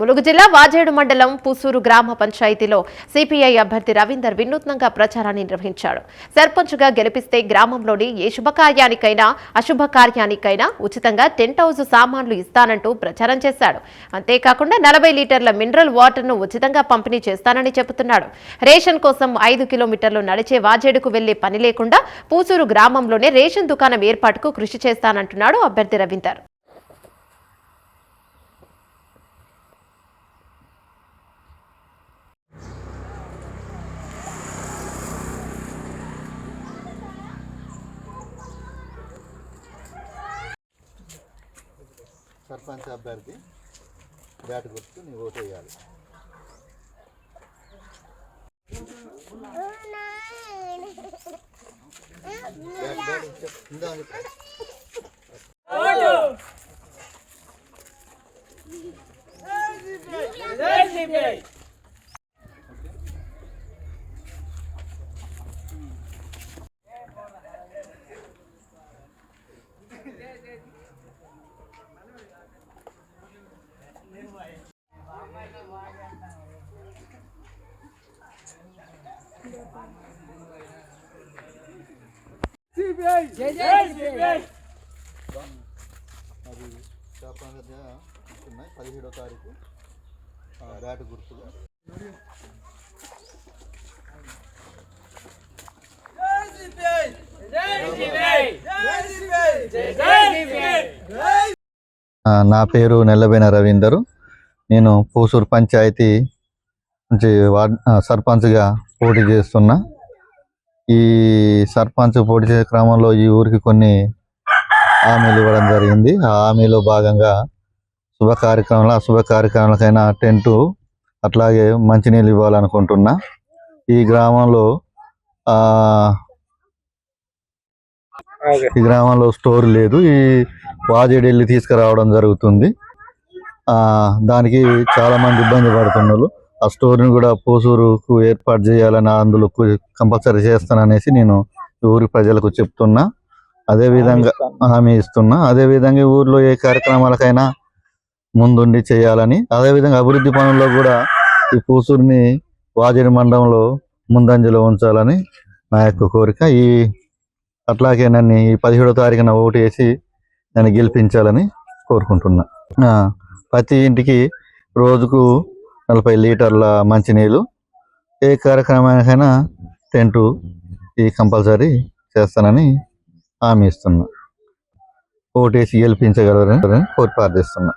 ములుగు జిల్లా వాజేడు మండలం పుసూరు గ్రామ పంచాయతీలో సిపిఐ అభ్యర్థి రవీందర్ వినూత్నంగా ప్రచారాన్ని నిర్వహించాడు. సర్పంచ్గా గెలిపిస్తే గ్రామంలోని ఏ శుభకార్యానికైనా అశుభకార్యానికైనా ఉచితంగా టెంట్ హౌస్ సామాన్లు ఇస్తానంటూ ప్రచారం చేశాడు. అంతేకాకుండా నలభై లీటర్ల మినరల్ వాటర్ను ఉచితంగా పంపిణీ చేస్తానని చెబుతున్నాడు. రేషన్ కోసం ఐదు కిలోమీటర్లు నడిచే వాజేడుకు వెళ్ళే పని లేకుండా పూసూరు గ్రామంలోనే రేషన్ దుకాణం ఏర్పాటుకు కృషి చేస్తానంటున్నాడు అభ్యర్థి రవీందర్. సర్పంచ్ అభ్యర్థి బ్యాట్ గుర్తు నీ ఓటు వేయాలి. బ్యాట్ ఉన్నాయి పదిహేడో తారీఖు. బ్యాట్ గుర్తుగా. ఆ, నా పేరు నెల్లబైన రవీందరు. నేను పూసూరు పంచాయతీ నుంచి వార్డ్ సర్పంచ్గా పోటీ చేస్తున్నా ఈ సర్పంచ్ పోటీ చేసే క్రమంలో ఈ ఊరికి కొన్ని హామీలు ఇవ్వడం జరిగింది. ఆ హామీలో భాగంగా శుభ కార్యక్రమాలు అశుభ కార్యక్రమాలకైనా టెంటు అట్లాగే మంచినీళ్ళు ఇవ్వాలనుకుంటున్నా. ఈ గ్రామంలో ఆ ఈ గ్రామంలో స్టోర్ లేదు. ఈ వాజేడి వెళ్ళి తీసుకురావడం జరుగుతుంది. ఆ దానికి చాలా మంది ఇబ్బంది పడుతున్నారు. ఆ స్టోర్ని కూడా పోసూరుకు ఏర్పాటు చేయాలని అందులో కంపల్సరీ చేస్తాననేసి నేను ఈ ఊరి ప్రజలకు చెప్తున్నా. అదే విధంగా హామీ ఇస్తున్నా. అదే విధంగా ఈ ఊర్లో ఏ కార్యక్రమాలకైనా ముందుండి చేయాలని అదే విధంగా అభివృద్ధి పనుల్లో కూడా ఈ పూసూరుని వాజేడి మండలంలో ముందంజలో ఉంచాలని నా యొక్క కోరిక. ఈ అట్లాగే నన్ను ఈ పదిహేడో తారీఖున ఓటు వేసి నన్ను గెలిపించాలని కోరుకుంటున్నా. ప్రతి ఇంటికి రోజుకు నలభై లీటర్ల మంచినీళ్ళు ఏ కార్యక్రమానికైనా టెంటు ఈ కంపల్సరీ చేస్తానని హామీ ఇస్తున్నా. ఓటేసి గెలిపించగలరని కోరి ప్రార్థిస్తున్నా.